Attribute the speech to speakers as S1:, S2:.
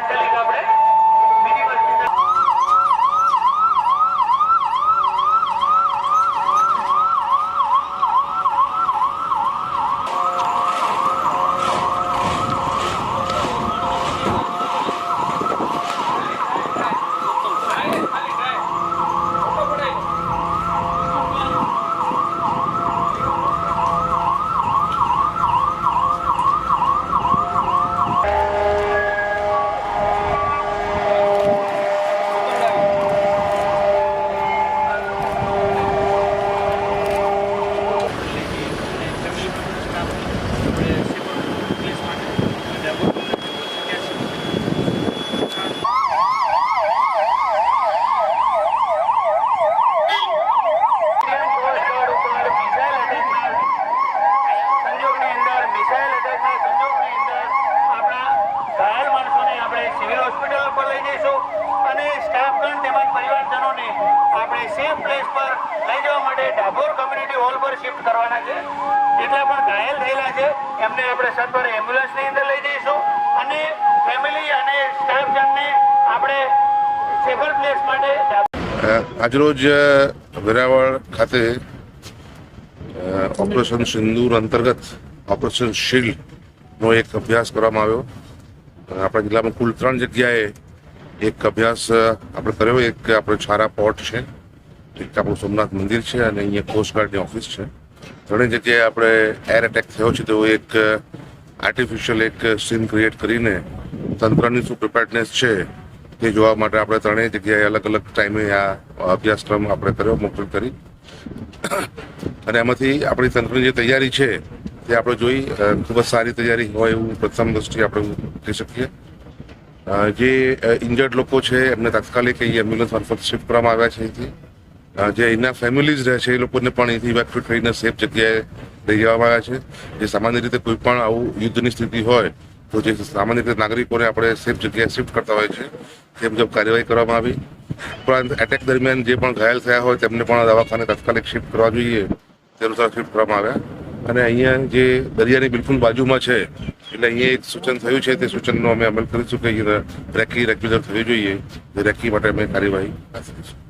S1: કલાક આપણે. પ્રદેશો અને સ્ટાફગણ તેમજ પરિવારજનોને આપણે સેફ પ્લેસ પર લઈ જવા માટે ડાભોર કમ્યુનિટી હોલ પર શિફ્ટ કરવાના છે. જેટલા પણ ઘાયલ થયેલા છે, એમને આપણે સત્વરે એમ્બ્યુલન્સની અંદર લઈ જઈશું અને ફેમિલી અને સ્ટાફજનને આપણે સેફર પ્લેસ માટે
S2: આજરોજ વેરાવળ ખાતે ઓપરેશન સિંદૂર અંતર્ગત ઓપરેશન શિલ્ડ નો એક અભ્યાસ કરવામાં આવ્યો. આપણા જિલ્લામાં કુલ ત્રણ જગ્યાએ એક અભ્યાસ આપણે કર્યો, એક આપણો છારા પોર્ટ છે. એક આપણું સોમનાથ મંદિર છે અને અહીંયા કોસ્ટગાર્ડની ઓફિસ છે. ત્રણેય જગ્યાએ આપણે એર એટેક થયો છે તેવો એક આર્ટિફિશિયલ એક સીન ક્રિએટ કરીને તંત્રની શું પ્રિપેર્ડનેસ છે તે જોવા માટે આપણે ત્રણેય જગ્યાએ અલગ અલગ ટાઈમે આ અભ્યાસક્રમ આપણે કર્યો, મોકલ કરી. અને એમાંથી આપણી તંત્રની જે તૈયારી છે તે આપણે જોઈ ખૂબ જ સારી તૈયારી હોય એવું પ્રથમ દ્રષ્ટિએ આપણે કહી શકીએ. જે ઇન્જર્ડ લોકો છે, એમને તાત્કાલિક અહીં એમ્બ્યુલન્સ મારફત શિફ્ટ કરવામાં આવ્યા છે અહીંથી. જે અહીંના ફેમિલીઝ રહે છે, એ લોકોને પણ અહીંથી ઇવેક્યુએટ કરીને સેફ જગ્યાએ લઈ જવામાં આવ્યા છે. જે સામાન્ય રીતે કોઈ પણ આવું યુદ્ધની સ્થિતિ હોય, તો જે સામાન્ય રીતે નાગરિકોને આપણે સેફ જગ્યાએ શિફ્ટ કરતા હોય છે તે મુજબ કાર્યવાહી કરવામાં આવી. ઉપરાંત એટેક દરમિયાન જે પણ ઘાયલ થયા હોય, તેમને પણ દવાખાને તાત્કાલિક શિફ્ટ કરવા જોઈએ. તે અનુસાર શિફ્ટ કરવામાં આવ્યા. અને અહીંયા જે દરિયાની બિલકુલ બાજુમાં છે, એટલે અહીંયા એક સૂચન થયું છે, તે સૂચનનો અમે અમલ કરીશું કે રેકી રેગ્યુલર થવી જોઈએ રેકી માટે અમે કાર્યવાહી ધરીશું.